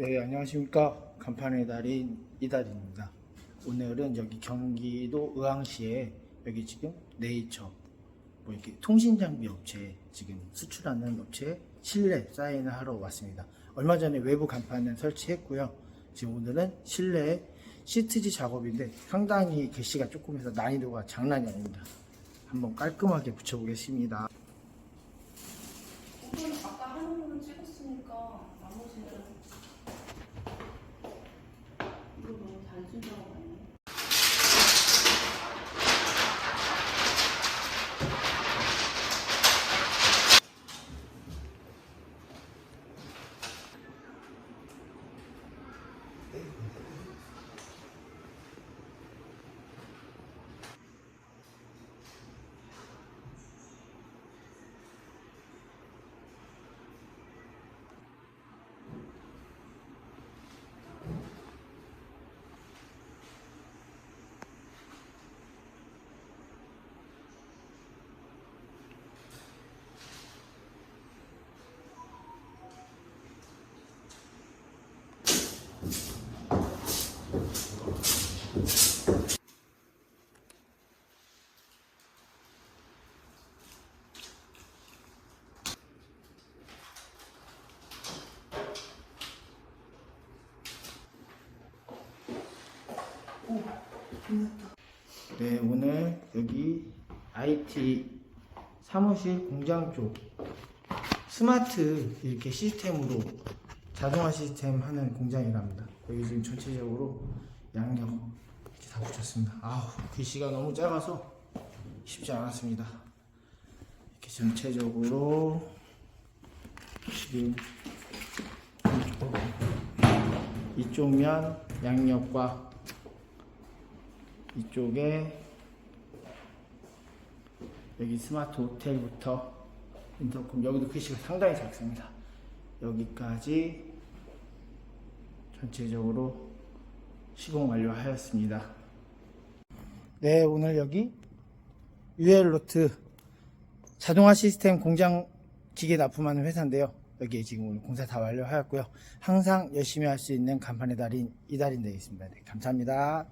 네, 안녕하십니까. 간판의 달인 이달입니다. 오늘은 여기 경기도 의왕시에 여기 지금 네이처 뭐 이렇게 통신 장비 업체 지금 수출하는 업체 실내 사인을 하러 왔습니다. 얼마 전에 외부 간판을 설치했고요. 지금 오늘은 실내 시트지 작업인데 상당히 개시가 조금 해서 난이도가 장난이 아닙니다. 한번 깔끔하게 붙여보겠습니다. 아까 하는 거는 찍었으니까 나머지는 이거 너무 단순 작업 아 네, 오늘 여기 IT 사무실 공장 쪽 스마트 이렇게 시스템으로 자동화 시스템 하는 공장이랍니다. 여기 지금 전체적으로 양력 이렇게 다 붙였습니다. 아우, 글씨가 너무 작아서 쉽지 않았습니다. 이렇게 전체적으로 지금 이쪽 면 양력과 이쪽에 여기 스마트 호텔부터 인터콤 여기도 글씨가 상당히 작습니다. 여기까지 전체적으로 시공 완료하였습니다. 네, 오늘 여기 UL로트 자동화 시스템 공장 기계 납품하는 회사인데요. 여기 지금 오늘 공사 다 완료하였고요. 항상 열심히 할 수 있는 간판의 달인 이달인 되겠습니다. 네, 감사합니다.